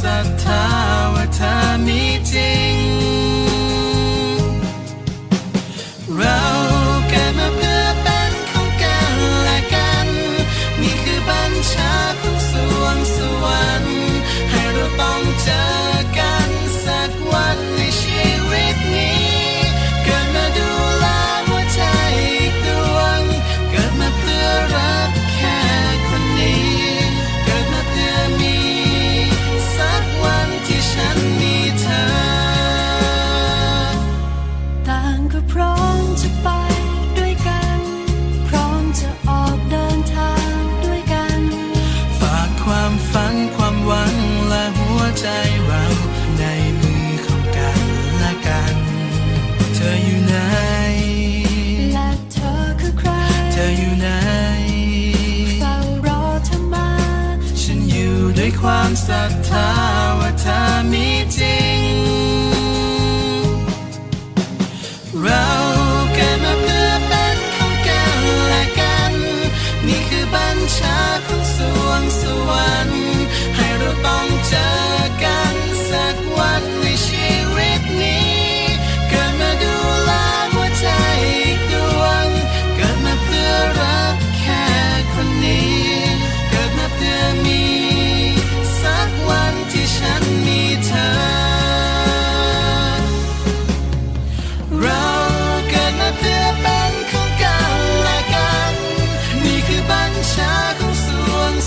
ศรัทธาว่าเธอมีจริง ด้วยความศรัทธาว่าเธอมีจริง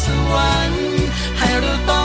สวรรค์ให้เราต้อง